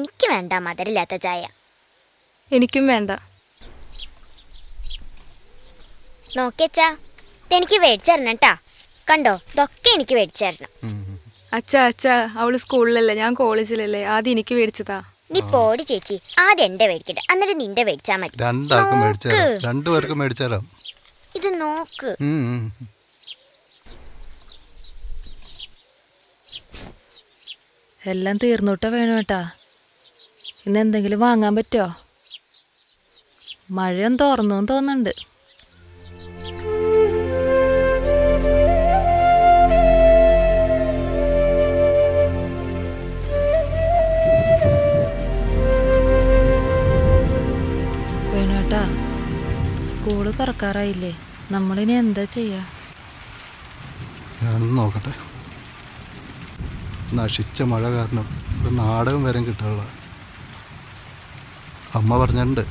എനിക്ക് വേണ്ട മധുരമില്ലാത്ത ചായ. എനിക്കും വേണ്ട. നോക്കിയച്ചാ എനിക്ക് മേടിച്ചു തരണം കേട്ടാ കണ്ടോ ഇതൊക്കെ എനിക്ക് മേടിച്ചു തരണം. അച്ഛാ അച്ഛാ അവൾ സ്കൂളിലല്ലേ ഞാൻ കോളേജിലല്ലേ ആദ്യം എനിക്ക് മേടിച്ചതാ. നീ പോടി ചേച്ചി ആദ്യം എന്റെ മേടിക്കട്ടെ എന്നിട്ട് നിന്റെ മേടിച്ചാ മതി. രണ്ടാൾക്കും മേടിച്ചു തരാം. നോക്ക്. രണ്ടുപേർക്കും മേടിച്ചു ഇത് നോക്ക്. എല്ലാം തീർന്നോട്ടാ വേണോട്ടാ. കേട്ടാ ഇന്ന് എന്തെങ്കിലും വാങ്ങാൻ പറ്റുമോ മഴയൊന്നും തുറന്നു തോന്നുന്നുണ്ട്. വേണോട്ടാ സ്കൂൾ തുറക്കാറായില്ലേ? നമ്മളിനി എന്താ ചെയ്യാ? ഞാനൊന്ന് നോക്കട്ടെ. നശിച്ച മഴ കാരണം ഒരു നാടകം വരെ കിട്ടാനുള്ള അമ്മ പറഞ്ഞിട്ടുണ്ട്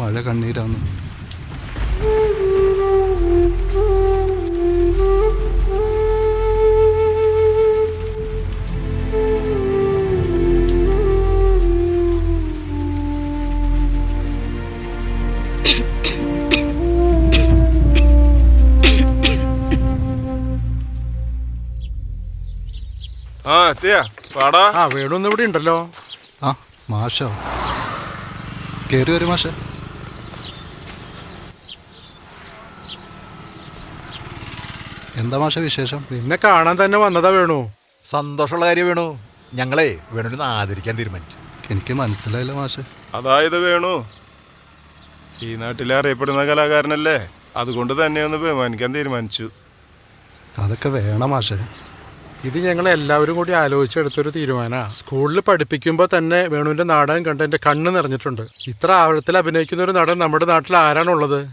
മഴ കണ്ണീരാന്ന്. ആ എത്തിയാ. പാടാ ആ വേണുന്ന് ഇവിടെ ഉണ്ടല്ലോ. ആ മാഷോ. കയറി വരും മാഷെ. എന്താ മാഷ വിശേഷം? നിന്നെ കാണാൻ തന്നെ വന്നതാ വേണു. സന്തോഷമുള്ള കാര്യം വേണു. ഞങ്ങളെ വേണുവിനെ ആദരിക്കാൻ തീരുമാനിച്ചു. എനിക്ക് മനസ്സിലായില്ല മാഷ. അതായത് വേണു ഈ നാട്ടിലെ അറിയപ്പെടുന്ന കലാകാരനല്ലേ? അതുകൊണ്ട് തന്നെ ഒന്ന് ബഹുമാനിക്കാൻ തീരുമാനിച്ചു. അതൊക്കെ വേണം മാഷേ. ഇത് ഞങ്ങൾ എല്ലാവരും കൂടി ആലോചിച്ചെടുത്തൊരു തീരുമാനമാണ് സ്കൂളിൽ പഠിപ്പിക്കുമ്പോൾ തന്നെ വേണുവിന്റെ നാടകം കണ്ട് എന്റെ കണ്ണ് നിറഞ്ഞിട്ടുണ്ട്. ഇത്ര ആഴത്തിൽ അഭിനയിക്കുന്ന ഒരു നടൻ നമ്മുടെ നാട്ടിൽ ആരാണുള്ളത്?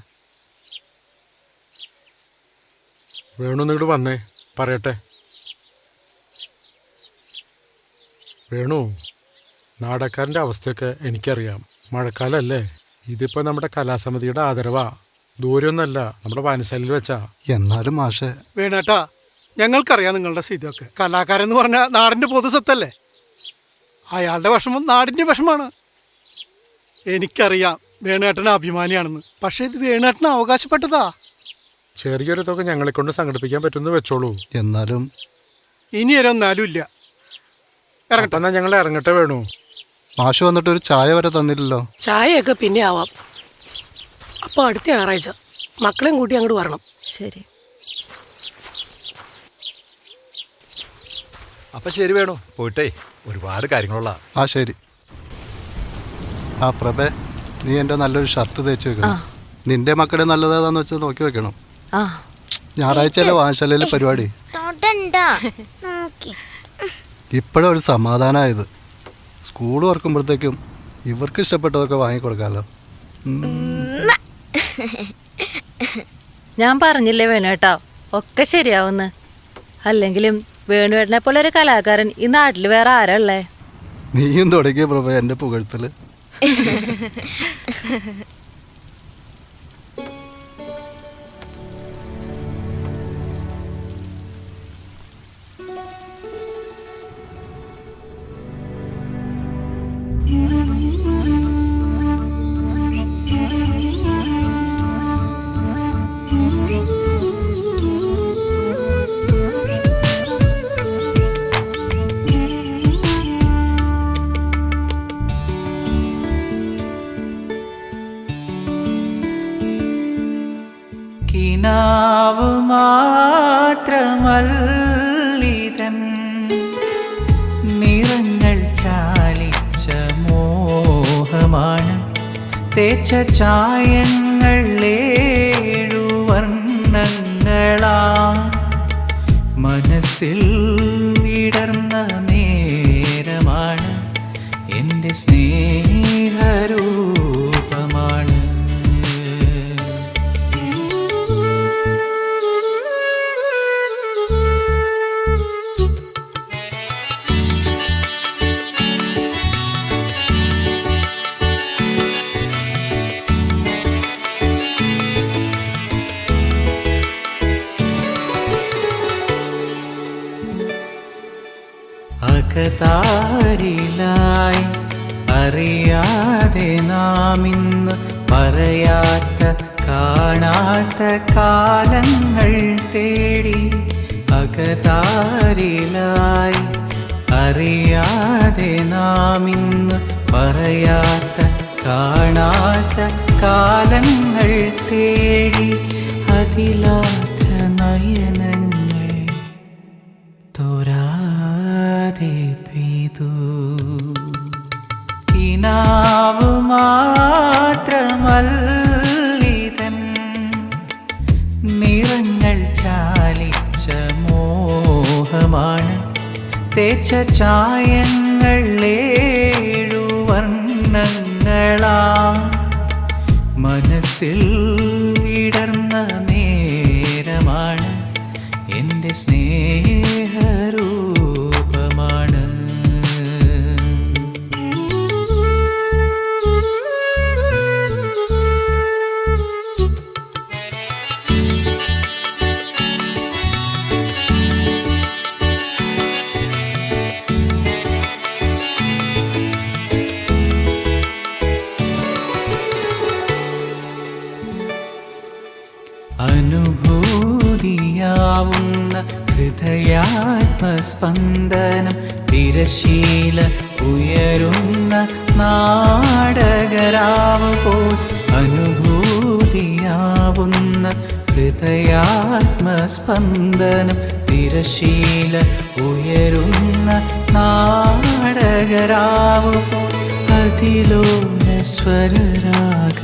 വേണു ഇങ്ങോട്ട് വന്നേ. പറയട്ടെ. വേണു നാടക്കാരന്റെ അവസ്ഥയൊക്കെ എനിക്കറിയാം. മഴക്കാലല്ലേ? ഇതിപ്പോൾ നമ്മുടെ കലാസമിതിയുടെ ആദരവാ. ദൂരമൊന്നല്ല നമ്മുടെ വാനശാലയിൽ വെച്ചാ. എന്നാലും മാഷേ. വേണേട്ടാ ഞങ്ങൾക്കറിയാം നിങ്ങളുടെ സ്ഥിതിയൊക്കെ. കലാകാരൻ എന്ന് പറഞ്ഞാൽ നാടിന്റെ പൊതുസത്തല്ലേ? അയാളുടെ വിഷമം നാടിന്റെ വിഷമാണ്. എനിക്കറിയാം വേണുകേട്ടൻ അഭിമാനിയാണെന്ന്. പക്ഷേ ഇത് വേണുകേട്ടൻ അവകാശപ്പെട്ടതാ. ചെറിയൊരു തുക ഞങ്ങളെ കൊണ്ട് സംഘടിപ്പിക്കാൻ പറ്റുമെന്ന് വെച്ചോളൂ. എന്നാലും ഇനി ഒരൊന്നാലും ഇല്ല ഇറങ്ങട്ടെ എന്നാ ഞങ്ങൾ ഇറങ്ങട്ടെ വേണു. മാഷ് വന്നിട്ട് ഒരു ചായ വരെ തന്നില്ലല്ലോ. ചായയൊക്കെ പിന്നെ ആവാം. അപ്പോൾ അടുത്ത ഞായറാഴ്ച മക്കളെയും കൂട്ടി അങ്ങോട്ട് വരണം. ശരി. അപ്പൊ ശരി വേണു. പോയിട്ടേ ഒരുപാട് കാര്യങ്ങളുള്ള ആ ശരി. ആ പ്രഭേ നീ എന്റെ നല്ലൊരു ഷർട്ട് തേച്ച് വെക്കണം. നിന്റെ മക്കളുടെ നല്ലതേതാന്ന് വെച്ചാൽ നോക്കി വെക്കണം. ആ. ഞായറാഴ്ചയിലെ വായനശാലയിലെ പരിപാടി? ഇപ്പോഴും ഒരു സമാധാനമായത് സ്കൂൾ ഓർക്കുമ്പോഴത്തേക്കും ഇവർക്ക് ഇഷ്ടപ്പെട്ടതൊക്കെ വാങ്ങിക്കൊടുക്കാമല്ലോ ഞാൻ പറഞ്ഞില്ലേ വേണോട്ടോ ഒക്കെ ശരിയാവുന്ന്. അല്ലെങ്കിലും വേണുവേട്ടനെ പോലെ ഒരു കലാകാരൻ ഈ നാട്ടിൽ വേറെ ആരാ ഉള്ളേ? നീയും തുടങ്ങിയ പ്രഭ എന്റെ പുകഴ്ത്തൽ. മാത്രമല്ലിതൻ. നിറങ്ങൾ ചാലിച്ച മോഹമാണ് തേച്ച ചായങ്ങൾ നാം ഇന്ന് പറയാത്ത കാണാത്ത കാലങ്ങൾ തേടി അകതാരിലായി അറിയാതെ നാം ഇന്ന് പറയാത്ത കാണാത്ത കാലങ്ങൾ തേടി അതിലാത്ത നയനങ്ങൾ തോരാതെ പെയ്തു. കിനാവ് മാത്രമല്ലിതൻ. നിറങ്ങൾ ചാലിച്ച മോഹമാണ്. തേച്ച ചായങ്ങൾ വർണങ്ങളാ. മനസ്സിൽ ഹൃദയാത്മസ്പന്ദനം തിരശീല ഉയരുന്ന നാടകരാവ് പോൽ അനുഭൂതിയാവുന്ന ഹൃദയാത്മസ്പന്ദനം തിരശീല ഉയരുന്ന നാടകരാവ് പോൽ അതിലോല സ്വരരാഗ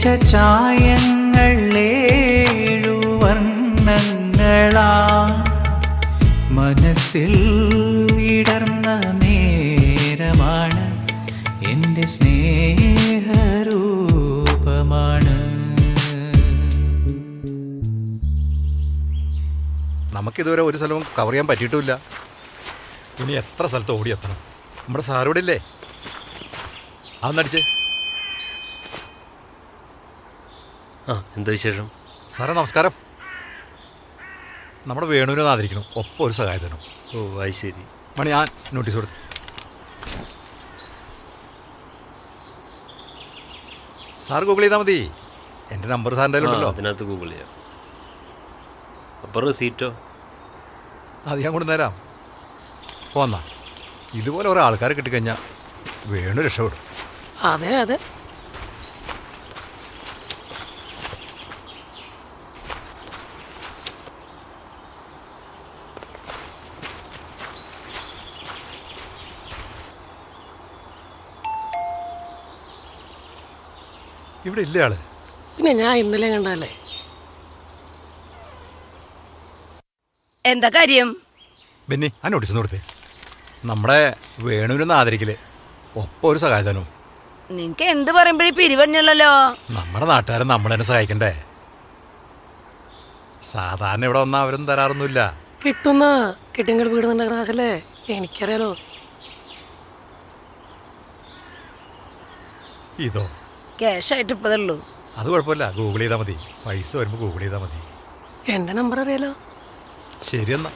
തേച്ച ചായങ്ങൾ ഏഴു വർണങ്ങളാ. മനസ്സിൽ ഇടർന്ന നേരമാണ്. എന്റെ സ്നേഹരൂപമാണ്. നമുക്കിതുവരെ ഒരു സ്ഥലവും കവർ ചെയ്യാൻ പറ്റിയിട്ടില്ല. ഇനി എത്ര സ്ഥലത്ത് ഓടിയെത്തണം നമ്മുടെ സാറോടില്ലേ അതൊന്നടിച്ചേ ആ എന്താ വിശേഷം? സാറേ നമസ്കാരം. നമ്മുടെ വേണുവിനെ ആദരിക്കണം. ഒപ്പം ഒരു സഹായത്തിനും ഓ അത് ശരി. മണി ഞാൻ നോട്ടീസ് കൊടുത്തു. സാർ ഗൂഗിൾ ചെയ്താൽ മതി. എന്റെ നമ്പർ സാറിന്റെ ഉണ്ടല്ലോ അതിനകത്ത് ഗൂഗിൾ ചെയ്യാം. അപ്പോൾ റെസീറ്റോ അത് ഞാൻ കൊണ്ടുതരാം പോന്നാ. ഇതുപോലെ ഓരോ ആൾക്കാരെ കിട്ടിക്കഴിഞ്ഞാൽ വേണു രക്ഷപ്പെടും. അതെ അതെ. ഇവിടെ ഇല്ല ആൾ? പിന്നെ ഞാൻ ഇന്നലെ കണ്ടല്ലേ എന്താ കാര്യം? ബെന്നി ആ നോട്ടീസ് ഒന്ന് കൊടുത്തേ. നമ്മുടെ വേണുവിനൊന്ന് ആദരിക്കൽ. ഒപ്പം ഒരു സഹായതനും നിങ്ങക്ക് എന്ത് പറയുമ്പോഴേ പിരിവണ്ണുള്ളല്ലോ നമ്മുടെ നാട്ടുകാരെ നമ്മൾ തന്നെ സഹായിക്കണ്ടേ? സാധാരണ ഇവിടെ വന്നാൽ അവരും തരാറൊന്നുമില്ല. കിട്ടുന്ന കിട്ടിയങ്ങൾ വീട് കാശല്ലേ? എനിക്കറിയാലോ. ഇതോ? ക്യാഷ് ആയിട്ട് ഇപ്പതുള്ളൂ അത് കുഴപ്പമില്ല. ഗൂഗിൾ ചെയ്താൽ മതി. പൈസ വരുമ്പോൾ ഗൂഗിൾ ചെയ്താൽ മതി. എന്റെ നമ്പർ അറിയാലോ? ശരി എന്നാ.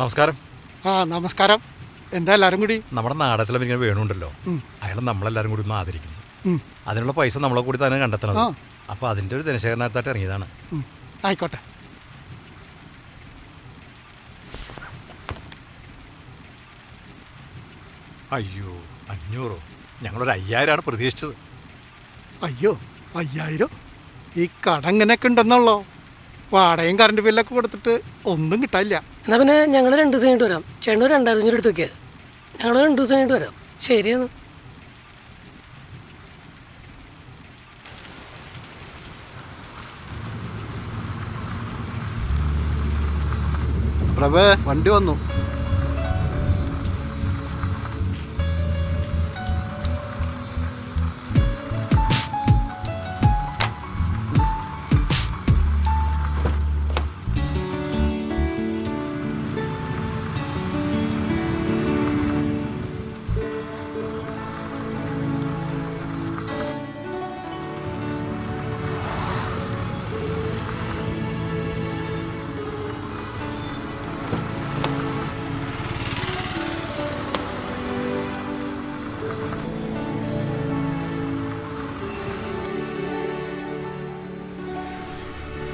നമസ്കാരം. ആ നമസ്കാരം. എന്താ എല്ലാവരും കൂടി? നമ്മുടെ നാടകത്തിലും ഇങ്ങനെ വേണുണ്ടല്ലോ അയാളെ നമ്മളെല്ലാവരും കൂടി ഒന്ന് ആദരിക്കുന്നു. അതിനുള്ള പൈസ നമ്മളെ കൂടി തന്നെ കണ്ടെത്തണം അപ്പൊ അപ്പോൾ അതിന്റെ ഒരു ദിനശേഖരണത്തായിട്ട് ഇറങ്ങിയതാണ്. ആയിക്കോട്ടെ. അയ്യോ അഞ്ഞൂറോ. ഞങ്ങളൊരു അയ്യായിരമാണ് പ്രതീക്ഷിച്ചത്. അയ്യോ അയ്യായിരം? ഈ കട ഇങ്ങനെയൊക്കെ ഉണ്ടെന്നുള്ളോ? വാടകയും കറണ്ട് ബില്ലൊക്കെ കൊടുത്തിട്ട് ഒന്നും കിട്ടാനില്ല. എന്നാ പിന്നെ ഞങ്ങൾ രണ്ട് ദിവസം കഴിഞ്ഞിട്ട് വരാം. ചേട്ടൻ രണ്ടായിരത്തി അഞ്ഞൂറ് എടുത്ത് വെക്കുക ഞങ്ങൾ രണ്ട് ദിവസം കഴിഞ്ഞിട്ട് വരാം. ശരിയെന്ന്. പ്രഭേ വണ്ടി വന്നു.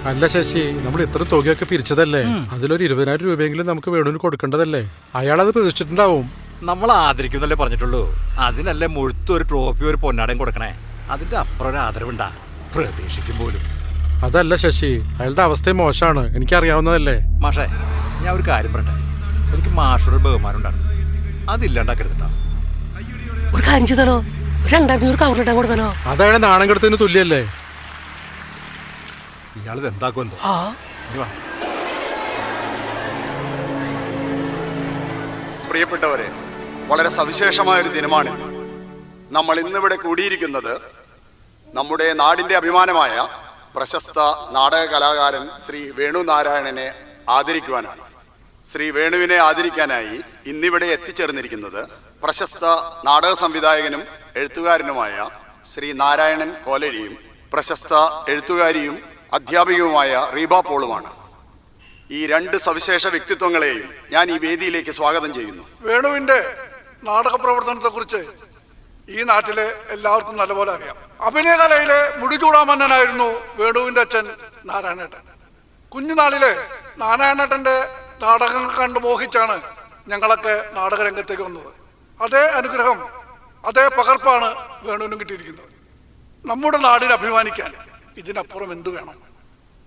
അല്ല ശശി നമ്മൾ ഇത്ര തുകയൊക്കെ പിരിച്ചതല്ലേ? അതിലൊരു ഇരുപതിനായിരം രൂപയെങ്കിലും നമുക്ക് വേണുവിന് കൊടുക്കേണ്ടതല്ലേ? അയാളത് പ്രതീക്ഷിച്ചിട്ടുണ്ടാവും. നമ്മൾ ആദരിക്കുന്നല്ലേ പറഞ്ഞിട്ടുള്ളൂ. അതിനല്ലേ മുഴുത്ത ഒരു ട്രോഫി ഒരു പൊന്നാടയും കൊടുക്കണേ. അതിന്റെ അപ്പുറം ഒരു ആദരവുണ്ടാ. പ്രതീക്ഷിക്കും പോലും. അതല്ല ശശി അയാളുടെ അവസ്ഥയും മോശമാണ്. എനിക്കറിയാവുന്നതല്ലേ? മാഷേ ഞാൻ ഒരു കാര്യം പറയട്ടെ? എനിക്ക് മാഷോട് ബഹുമാനം ഉണ്ടായിരുന്നു. അതില്ലാണ്ടാക്കരുതട്ടോ. ഒരു കാര്യം ചെയ്താലോ? ഒരു രണ്ടായിരത്തി അഞ്ഞൂറ് കവറിലിട്ടാൻ കൊടുത്താലോ? അതയാളെ നാണം കെടുത്തതിന് തുല്യല്ലേ? ഇയാളിത് എന്താക്കുമെന്തോ ആ പ്രിയപ്പെട്ടവരെ വളരെ സവിശേഷമായ ഒരു ദിനമാണ്. നമ്മൾ ഇന്നിവിടെ കൂടിയിരിക്കുന്നത് നമ്മുടെ നാടിന്റെ അഭിമാനമായ പ്രശസ്ത നാടക കലാകാരൻ ശ്രീ വേണു നാരായണനെ ആദരിക്കുവാനാണ്. ശ്രീ വേണുവിനെ ആദരിക്കാനായി ഇന്നിവിടെ എത്തിച്ചേർന്നിരിക്കുന്നത് പ്രശസ്ത നാടക സംവിധായകനും എഴുത്തുകാരനുമായ ശ്രീ നാരായണൻ കോലഴിയും പ്രശസ്ത എഴുത്തുകാരിയും അധ്യാപികയുമായ റീബ പോളുമാണ്. ഈ രണ്ട് സവിശേഷ വ്യക്തിത്വങ്ങളെയും ഞാൻ ഈ വേദിയിലേക്ക് സ്വാഗതം ചെയ്യുന്നു. വേണുവിന്റെ നാടക പ്രവർത്തനത്തെക്കുറിച്ച് ഈ നാട്ടിലെ എല്ലാവർക്കും നല്ലപോലെ അറിയാം. അഭിനയകലയിലെ മുടിചൂടാമന്നനായിരുന്നു വേണുവിന്റെ അച്ഛൻ നാരായണേട്ടൻ. കുഞ്ഞുനാളിലെ നാരായണേട്ടന്റെ നാടകങ്ങൾ കണ്ട് മോഹിച്ചാണ് ഞങ്ങളൊക്കെ നാടകരംഗത്തേക്ക് വന്നത്. അതേ അനുഗ്രഹം അതേ പകർപ്പാണ് വേണുവിനും കിട്ടിയിരിക്കുന്നത്. നമ്മുടെ നാടിനെ അഭിമാനിക്കാൻ. ഇതിനപ്പുറം എന്തു വേണം?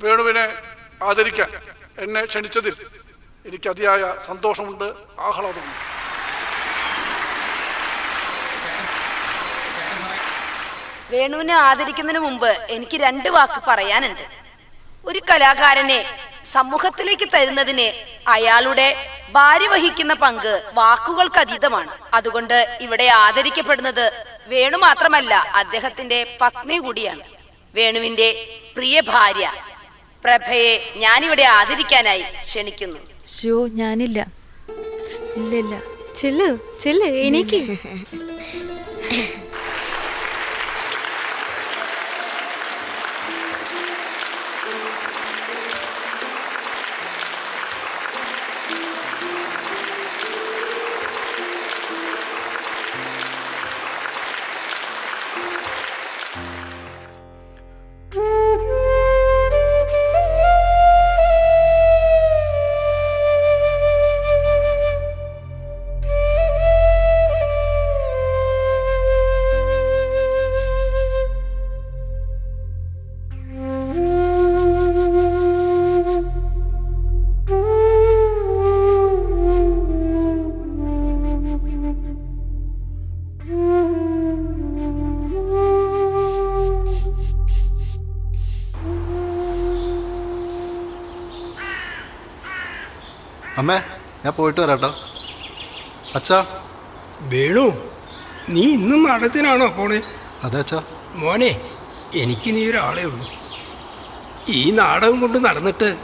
വേണുവിനെ ആദരിക്കാൻ. എന്നെ ക്ഷണിച്ചതിൽ എനിക്ക് അതിയായ സന്തോഷമുണ്ട് ആഹ്ലാദമുണ്ട്. വേണുവിനെ ആദരിക്കുന്നതിന് മുമ്പ് എനിക്ക് രണ്ട് വാക്ക് പറയാനുണ്ട്. ഒരു കലാകാരനെ സമൂഹത്തിലേക്ക് തരുന്നതിന് അയാളുടെ ഭാര്യ വഹിക്കുന്ന പങ്ക് വാക്കുകൾക്ക് അതീതമാണ്. അതുകൊണ്ട് ഇവിടെ ആദരിക്കപ്പെടുന്നത് വേണു മാത്രമല്ല അദ്ദേഹത്തിന്റെ പത്നി കൂടിയാണ്. വേണുവിന്റെ പ്രിയ ഭാര്യ. പ്രഭയെ ഞാനിവിടെ ആദരിക്കാനായി ക്ഷണിക്കുന്നു. ഷോ ഞാനില്ല. ഇല്ലില്ല ചെല്ലു ചെല്ലു ചെല്ല് എനിക്ക് അമ്മേ ഞാൻ പോയിട്ട് വരാട്ടോ. അച്ഛാ. വേണു നീ ഇന്നും നടത്തിനാണോ പോണേ? അതെ അച്ഛാ. മോനെ എനിക്ക് നീ ഒരാളേ ഉള്ളൂ. ഈ നാടകം കൊണ്ട് നടന്നിട്ട്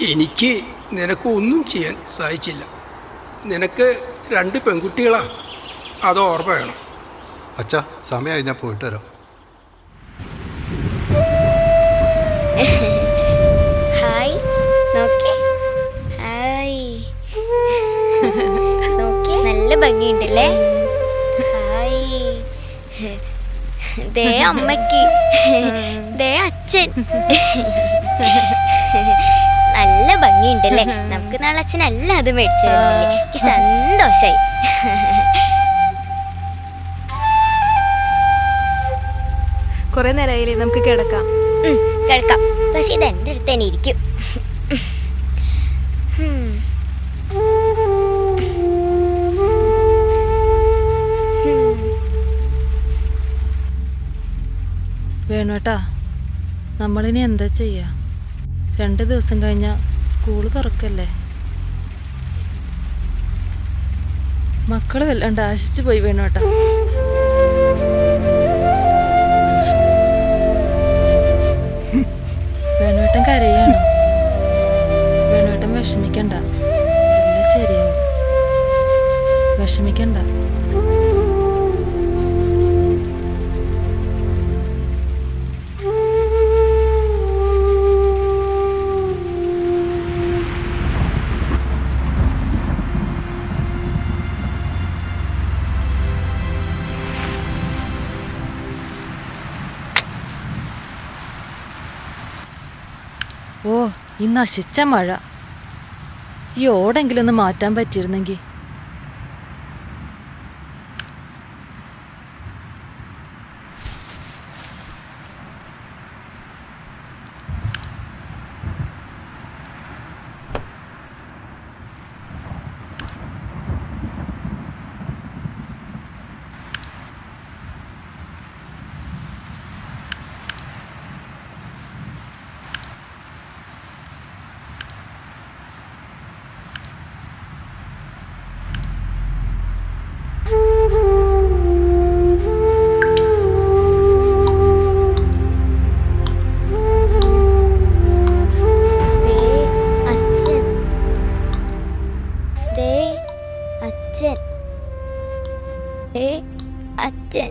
എനിക്ക് നിനക്ക് ഒന്നും ചെയ്യാൻ സാധിച്ചില്ല. നിനക്ക് രണ്ട് പെൺകുട്ടികളാ. അത് ഓർമ്മ വേണം. അച്ഛാ സമയമായി ഞാൻ പോയിട്ട് വരാം. ഭംഗിയുണ്ടല്ലേ? ഹായ്. ദേ അമ്മയ്ക്ക് ദേ അച്ഛൻ. നല്ല ഭംഗിയുണ്ടല്ലേ? നമുക്ക് നാളെ അച്ഛൻ എല്ലാം അത് മേടിച്ചു എനിക്ക് സന്തോഷായി. കുറെ നേരമായില്ലേ നമുക്ക് കിടക്കാം. കിടക്കാം. പക്ഷെ ഇത് എന്റെ അടുത്ത് തന്നെ ഇരിക്കും. വേണോട്ടാ നമ്മളിനി എന്താ ചെയ്യാ? രണ്ട് ദിവസം കഴിഞ്ഞ സ്കൂൾ തുറക്കല്ലേ? മക്കൾ വല്ലാണ്ട് ആശിച്ചു പോയി വേണോട്ടാ വേണോട്ടൻ കരയാണ്. വേണോട്ടൻ വിഷമിക്കണ്ട. ശരിയാവും. വിഷമിക്കണ്ട. ഈ നശിച്ച മഴ. ഈ ഓടെങ്കിലൊന്ന് മാറ്റാൻ പറ്റിയിരുന്നെങ്കിൽ അച്ഛൻ. ഏ അച്ഛൻ.